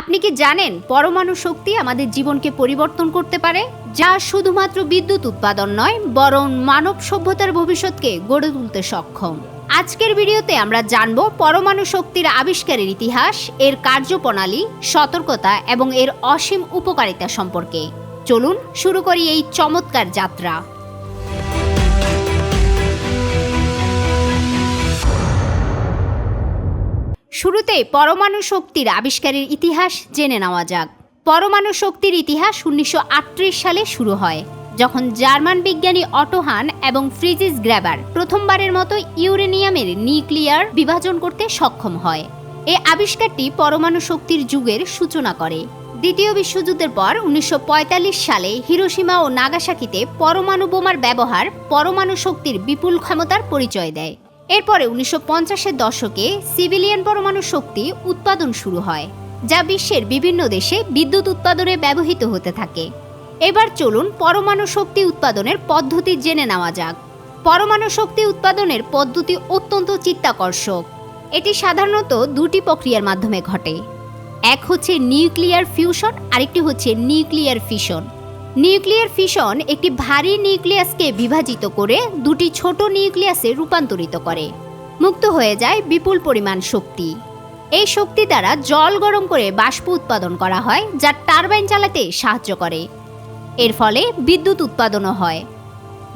আপনি কি জানেন পরমাণু শক্তি আমাদের জীবনকে পরিবর্তন করতে পারে? যা শুধুমাত্র বিদ্যুৎ উৎপাদন নয়, বরং মানব সভ্যতার ভবিষ্যৎকে গড়ে তুলতে সক্ষম। আজকের ভিডিওতে আমরা জানব পরমাণু শক্তির আবিষ্কারের ইতিহাস, এর কার্যপ্রণালী, সতর্কতা এবং এর অসীম উপকারিতা সম্পর্কে। চলুন শুরু করি এই চমৎকার যাত্রা। শুরুতে পরমাণু শক্তির আবিষ্কারের ইতিহাস জেনে নেওয়া যাক। পরমাণু শক্তির ইতিহাস উনিশশো আটত্রিশ সালে শুরু হয়, যখন জার্মান বিজ্ঞানী অটোহান এবং ফ্রিজিস গ্র্যাবার প্রথমবারের মতো ইউরেনিয়ামের নিউক্লিয়ার বিভাজন করতে সক্ষম হয়। এই আবিষ্কারটি পরমাণু শক্তির যুগের সূচনা করে। দ্বিতীয় বিশ্বযুদ্ধের পর উনিশশো পঁয়তাল্লিশ সালে হিরোসীমা ও নাগাসাকিতে পরমাণু বোমার ব্যবহার পরমাণু শক্তির বিপুল ক্ষমতার পরিচয় দেয়। এরপরে উনিশশো পঞ্চাশের দশকে সিভিলিয়ান পরমাণু শক্তি উৎপাদন শুরু হয়, যা বিশ্বের বিভিন্ন দেশে বিদ্যুৎ উৎপাদনে ব্যবহৃত হতে থাকে। এবার চলুন পরমাণু শক্তি উৎপাদনের পদ্ধতি জেনে নেওয়া যাক। পরমাণু শক্তি উৎপাদনের পদ্ধতি অত্যন্ত চিত্তাকর্ষক। এটি সাধারণত দুটি প্রক্রিয়ার মাধ্যমে ঘটে। এক হচ্ছে নিউক্লিয়ার ফিউশন, আরেকটি হচ্ছে নিউক্লিয়ার ফিশন নিউক্লিয়ার ফিশন একটি ভারী নিউক্লিয়াসকে বিভাজিত করে দুটি ছোট নিউক্লিয়াসে রূপান্তরিত করে। মুক্ত হয়ে যায় বিপুল পরিমাণ শক্তি। এই শক্তি দ্বারা জল গরম করে বাষ্প উৎপাদন করা হয়, যা টারবাইন চালাতে সাহায্য করে। এর ফলে বিদ্যুৎ উৎপাদনও হয়।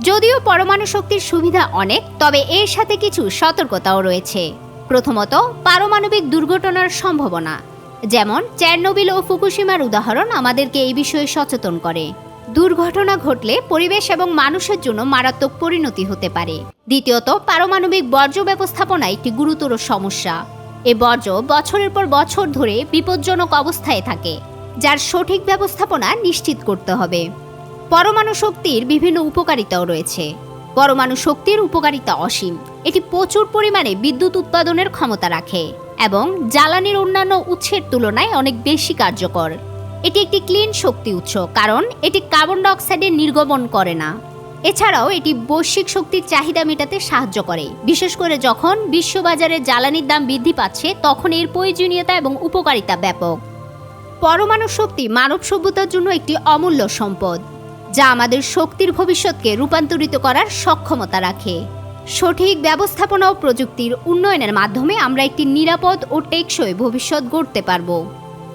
যদিও পরমাণু শক্তির সুবিধা অনেক, তবে এর সাথে কিছু সতর্কতাও রয়েছে। প্রথমত, পারমাণবিক দুর্ঘটনার সম্ভাবনা। যেমন চেরনোবিল ও ফুকুশিমার উদাহরণ আমাদেরকে এই বিষয়ে সচেতন করে। দুর্ঘটনা ঘটলে পরিবেশ এবং মানুষের জন্য মারাত্মক পরিণতি হতে পারে। দ্বিতীয়ত, পারমাণবিক বর্জ্য ব্যবস্থাপনা একটি গুরুতর সমস্যা। এ বর্জ্য বছরের পর বছর ধরে বিপজ্জনক অবস্থায় থাকে, যার সঠিক ব্যবস্থাপনা নিশ্চিত করতে হবে। পরমাণু শক্তির বিভিন্ন উপকারিতাও রয়েছে। পরমাণু শক্তির উপকারিতা অসীম। এটি প্রচুর পরিমাণে বিদ্যুৎ উৎপাদনের ক্ষমতা রাখে এবং জ্বালানির অন্যান্য উৎসের তুলনায় অনেক বেশি কার্যকর। এটি একটি ক্লিন শক্তি উৎস, কারণ এটি কার্বন ডাইঅক্সাইডের নির্গমন করে না। এছাড়াও এটি বৈশ্বিক শক্তির চাহিদা মেটাতে সাহায্য করে। বিশেষ করে যখন বিশ্ববাজারে জ্বালানির দাম বৃদ্ধি পাচ্ছে, তখন এর প্রয়োজনীয়তা এবং উপকারিতা ব্যাপক। পরমাণু শক্তি মানব সভ্যতার জন্য একটি অমূল্য সম্পদ, যা আমাদের শক্তির ভবিষ্যৎকে রূপান্তরিত করার সক্ষমতা রাখে। সঠিক ব্যবস্থাপনা ও প্রযুক্তির উন্নয়নের মাধ্যমে আমরা একটি নিরাপদ ও টেকসই ভবিষ্যৎ গড়তে পারব।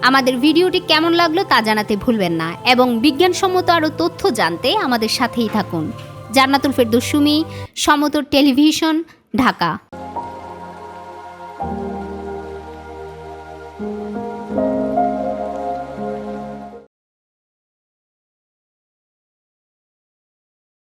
আমাদের ভিডিওটি কেমন লাগল তা জানাতে ভুলবেন না এবং বিজ্ঞানসম্মত আরও তথ্য জানতে আমাদের সাথেই থাকুন। জান্নাতুল ফেরদুসুমি সমতর টেলিভিশন, ঢাকা।